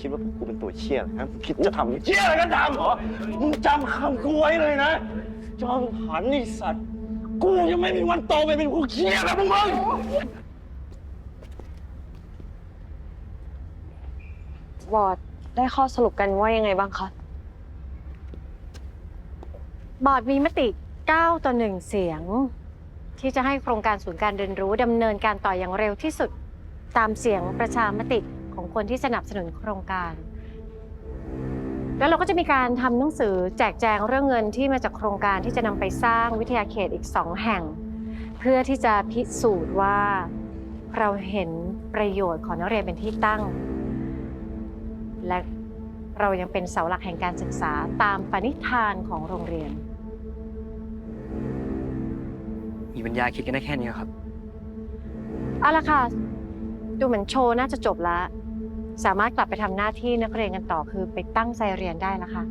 คิดว่าพวกกูเป็นตัวเชี่ยเหรอฮะมึงคิดจะทำเชี่ยอะไรกันทำเหรอ มึงจำคำกูไว้เลยนะ จอมหันไอ้สัตว์ กูยังไม่มีวันโตไปเป็นพวกเชี่ยแบบพวกมึงวอร์ดได้ข้อสรุปกันว่ายังไงบ้างคะ บอร์ดมีมติ 9 ต่อ 1 เสียง ที่จะให้โครงการศูนย์การเรียนรู้ดำเนินการต่ออย่างเร็วที่สุด ตามเสียงประชามติ ของคนที่สนับสนุนโครงการ แล้วเราก็จะมีการทำหนังสือแจกแจงเรื่องเงินที่มาจากโครงการที่จะนำไปสร้างวิทยาเขตอีกสองแห่ง เพื่อที่จะพิสูจน์ว่าเราเห็นประโยชน์ของนักเรียนเป็นที่ตั้ง และเรายังเป็นเสาหลักแห่งการศึกษาตามปณิธานของโรงเรียน มีปัญญาคิดกันได้แค่นี้เหรอครับ เอาละค่ะ ดูเหมือนโชว์น่าจะจบแล้ว สามารถกลับไปทำหน้าที่นักเรียนกันต่อคือไปตั้งใจเรียนได้แล้วค่ะ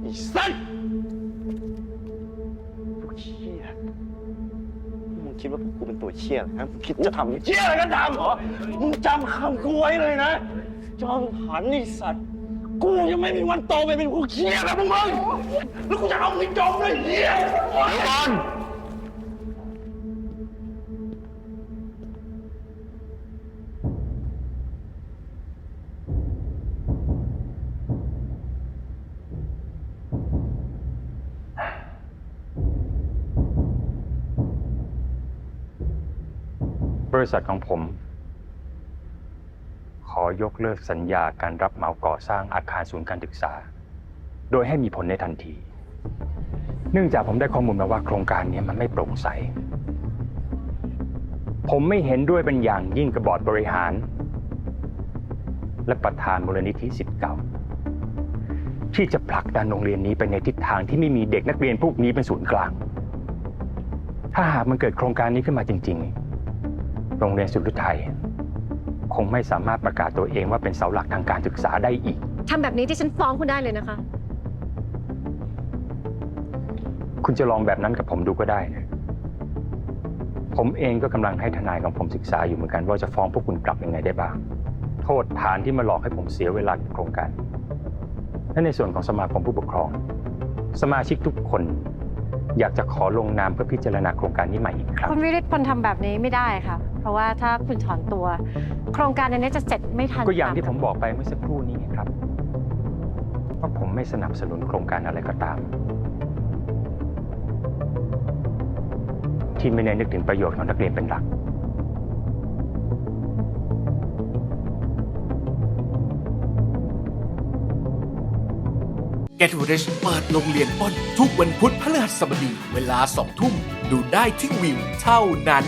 ไอ้สัตว์พวกเชี่ยมึงคิดว่าพวกกูเป็นตัวเชี่ยเหรอฮะมึงคิดจะทำเชี่ยอะไรกันทำเหรอ มึงจำคำกูไว้เลยนะ จอมหันไอ้สัตว์ กูยังไม่มีวันโตไปเป็นพวกเชี่ยแบบพวกมึง แล้วกูจะเอาให้จมเลยเหี้ยเดี๋ยวก่อน บริษัทของผม ขอยกเลิกสัญญาการรับเหมาก่อสร้างอาคารศูนย์การศึกษา โดยให้มีผลในทันที เนื่องจากผมได้ข้อมูลมาว่าโครงการนี้มันไม่โปร่งใส ผมไม่เห็นด้วยเป็นอย่างยิ่งกับบอร์ดบริหาร และประธานมูลนิธิสิทธิ์เก่า ที่จะผลักดันโรงเรียนนี้ไปในทิศทางที่ไม่มีเด็กนักเรียนพวกนี้เป็นศูนย์กลาง ถ้าหากมันเกิดโครงการนี้ขึ้นมาจริง ๆ โรงเรียนสุรุไทย คงไม่สามารถประกาศตัวเองว่าเป็นเสาหลักทางการศึกษาได้อีก ทำแบบนี้ที่ฉันฟ้องคุณได้เลยนะคะ คุณจะลองแบบนั้นกับผมดูก็ได้นะผมเองก็กำลังให้ทนายของผมศึกษาอยู่เหมือนกัน ว่าจะฟ้องพวกคุณกลับยังไงได้บ้าง โทษฐานที่มาหลอกให้ผมเสียเวลากับโครงการและในส่วนของสมาคมผู้ปกครอง สมาชิกทุกคน อยากจะขอลงนามเพื่อพิจารณาโครงการนี้ใหม่อีกครั้ง คุณวิริศพลทำแบบนี้ไม่ได้ค่ะเพ ราะว่าถ้าคุณถอนตัว โครงการอันนี้จะเสร็จไม่ทันก็อย่างที่ตผมบอกไปเมื่อสักครู่นี้ไงครับว่าผมไม่สนับสนุนโครงการอะไรก็ตาม ที่ไม่ได้นึกถึงประโยชน์ของนักเรียนเป็นหลัก Get Rich เปิดโรงเรียนต้น ทุกวันพุธพฤหัสบดี เวลาสองทุ่ม ดูได้ที่วิวเท่านั้น